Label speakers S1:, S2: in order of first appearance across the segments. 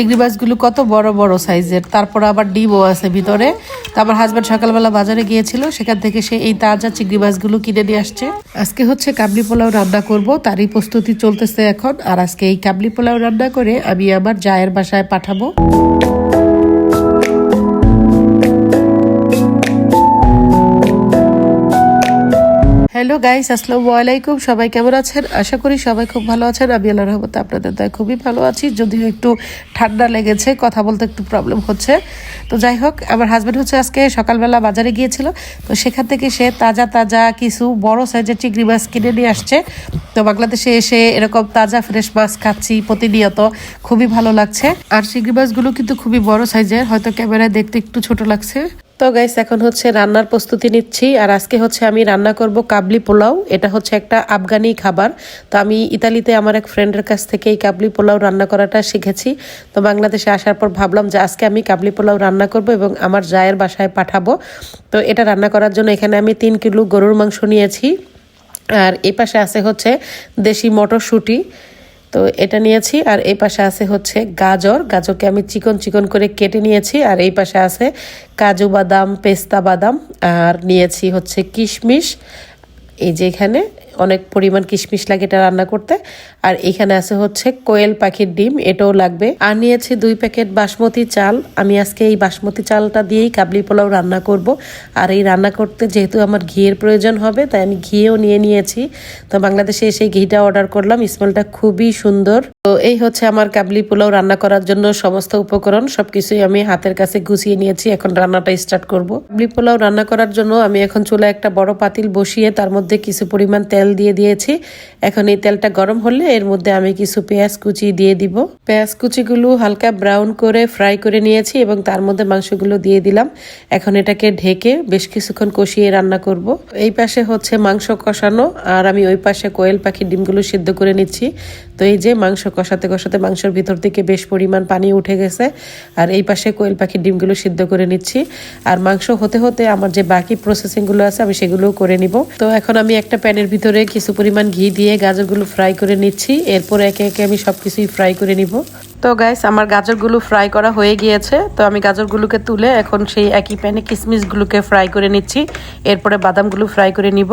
S1: চিংড়ি মাছগুলো কত বড় বড় সাইজের। তারপর আবার ডিমও আছে ভিতরে। তারপর হাজব্যান্ড সকালবেলা বাজারে গিয়েছিল, সেখান থেকে সে এই তাজা চিংড়ি মাছগুলো কিনে নিয়ে আসছে। আজকে হচ্ছে কাবলি পোলাও রান্না করব, তারই প্রস্তুতি চলতেছে এখন। আর আজকে এই কাবলি পোলাও রান্না করে আমি আমার জায়ের বাসায় পাঠাবো। হ্যালো গাইস আসসালামু আলাইকুম সবাই কেমন আছেন? আশা করি সবাই খুব ভালো আছেন। আমি আল্লাহ রহমতে আপনাদের দয় খুবই ভালো আছি। যদিও একটু ঠান্ডা লেগেছে, কথা বলতে একটু প্রবলেম হচ্ছে। তো যাই হোক, আমার হাজব্যান্ড হচ্ছে আজকে সকালবেলা বাজারে গিয়েছিল। তো সেখান থেকে সে তাজা তাজা কিছু বড় সাইজের চিংড়ি মাছ কিনে নিয়ে আসছে। তো বাংলাদেশে এসে এরকম তাজা ফ্রেশ মাছ খাচ্ছি প্রতিনিয়ত। খুবই ভালো লাগছে। আর চিংড়ি মাছগুলো কিন্তু খুবই বড় সাইজের। হয়তো ক্যামেরায় দেখতে একটু ছোট লাগছে। তো গাইস এখন হচ্ছে রান্নার প্রস্তুতি নিচ্ছি। আর আজকে হচ্ছে আমি রান্না করব কাবলি পোলাও। এটা হচ্ছে একটা আফগানি খাবার। তো আমি ইতালিতে আমার এক ফ্রেন্ডের কাছ থেকে এই কাবলি পোলাও রান্না করাটা শিখেছি। তো বাংলাদেশে আসার পর ভাবলাম যে আজকে আমি কাবলি পোলাও রান্না করব এবং আমার জায়ের বাসায় পাঠাবো। তো এটা রান্না করার জন্য এখানে আমি তিন কিলো গরুর মাংস নিয়েছি। আর এই পাশে আছে হচ্ছে দেশি মটরশুঁটি। তো এটা নিয়েছি, আর এই পাশে আছে হচ্ছে গাজর। গাজরকে আমি চিকন চিকন করে কেটে নিয়েছি, আর এই পাশে আছে কাজু বাদাম, পেস্তা বাদাম, আর নিয়েছি হচ্ছে কিশমিশ। এই যে এখানে অনেক পরিমাণ কিশমিশ লাগে এটা রান্না করতে। আর এখানে আছে হচ্ছে কোয়েল পাখির ডিম, এটাও লাগবে। আর নিয়েছি দুই প্যাকেট বাসমতি চাল। আমি আজকে এই বাসমতি চালটা দিয়েই কাবলি পোলাও রান্না করব। আর এই রান্না করতে যেহেতু আমার ঘিয়ের প্রয়োজন হবে, তাই আমি ঘিও নিয়ে নিয়েছি। তো বাংলাদেশে এসে ঘিটা অর্ডার করলাম, স্মেলটা খুবই সুন্দর। তো এই হচ্ছে আমার কাবলি পোলাও রান্না করার জন্য সমস্ত উপকরণ, সবকিছুই আমি হাতের কাছে গুছিয়ে নিয়েছি। এখন রান্নাটা স্টার্ট করব। কাবলি পোলাও রান্না করার জন্য আমি এখন চুলায় একটা বড় পাতিল বসিয়ে তার মধ্যে কিছু পরিমাণ তেল দিয়ে দিয়েছি। এখন এই তেলটা গরম হলে এর মধ্যে আমি কিছু পেঁয়াজ কুচি দিয়ে দিব। পেঁয়াজ কুচিগুলো হালকা ব্রাউন করে ফ্রাই করে নিয়েছি এবং তার মধ্যে মাংসগুলো দিয়ে দিলাম। এখন এটাকে ঢেকে বেশ কিছুক্ষণ কষিয়ে রান্না করব। এই পাশে হচ্ছে মাংস কষানো আর আমি ওই পাশে কোয়েল পাখির ডিমগুলো সিদ্ধ করে নিচ্ছি। তো এই যে মাংস কষাতে কষাতে মাংসের ভিতর থেকে বেশ পরিমাণ পানি উঠে গেছে। আর এই পাশে কোয়েল পাখির ডিমগুলো সিদ্ধ করে নিচ্ছি। আর মাংস হতে হতে আমার যে বাকি প্রসেসিংগুলো আছে আমি সেগুলোও করে নিব। তো এখন আমি একটা প্যানের ভিতরে কিছু পরিমাণ ঘি দিয়ে গাজরগুলো ফ্রাই করে নিচ্ছি। এরপর একে একে আমি সব কিছুই ফ্রাই করে নিব। তো গাইস আমার গাজরগুলো ফ্রাই করা হয়ে গিয়েছে। তো আমি গাজরগুলোকে তুলে এখন সেই একই প্যানে কিশমিশগুলোকে ফ্রাই করে নিচ্ছি। এরপরে বাদামগুলো ফ্রাই করে নিব।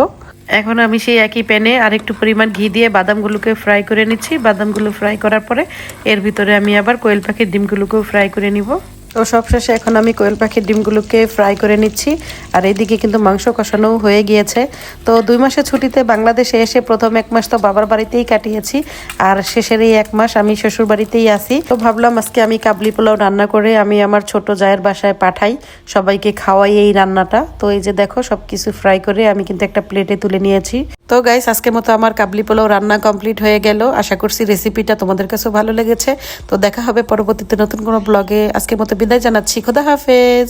S1: এখন আমি সেই একই প্যানে আরেকটু পরিমাণ ঘি দিয়ে বাদামগুলোকে ফ্রাই করে নিচ্ছি। বাদামগুলো ফ্রাই করার পরে এর ভিতরে আমি আবার কোয়েল পাখির ডিমগুলোকেও ফ্রাই করে নিব। তো সবশেষে এখন আমি কোয়েল পাখির ডিমগুলোকে ফ্রাই করে নিচ্ছি। আর এইদিকে কিন্তু মাংস কষানো হয়ে গিয়েছে। তো দুই মাসের ছুটিতে বাংলাদেশে এসে প্রথম এক মাস তো বাবার বাড়িতেই কাটিয়েছি। আর শেষের এই এক মাস আমি শ্বশুর বাড়িতেই আসি তো ভাবলাম আজকে আমি কাবলি পোলাও রান্না করে আমি আমার ছোট জায়ের বাসায় পাঠাই। সবাইকে খাওয়াই এই রান্নাটা। তো এই যে দেখো সব কিছু ফ্রাই করে আমি কিন্তু একটা প্লেটে তুলে নিয়েছি। তো গাইস আজকের মতো আমার কাবলি পোলাও রান্না কমপ্লিট হয়ে গেল। আশা করছি রেসিপিটা তোমাদের কাছেও ভালো লেগেছে। তো দেখা হবে পরবর্তীতে নতুন কোনো ব্লগে আজকের মতো বিদায় জানাচ্ছি। খোদা হাফেজ।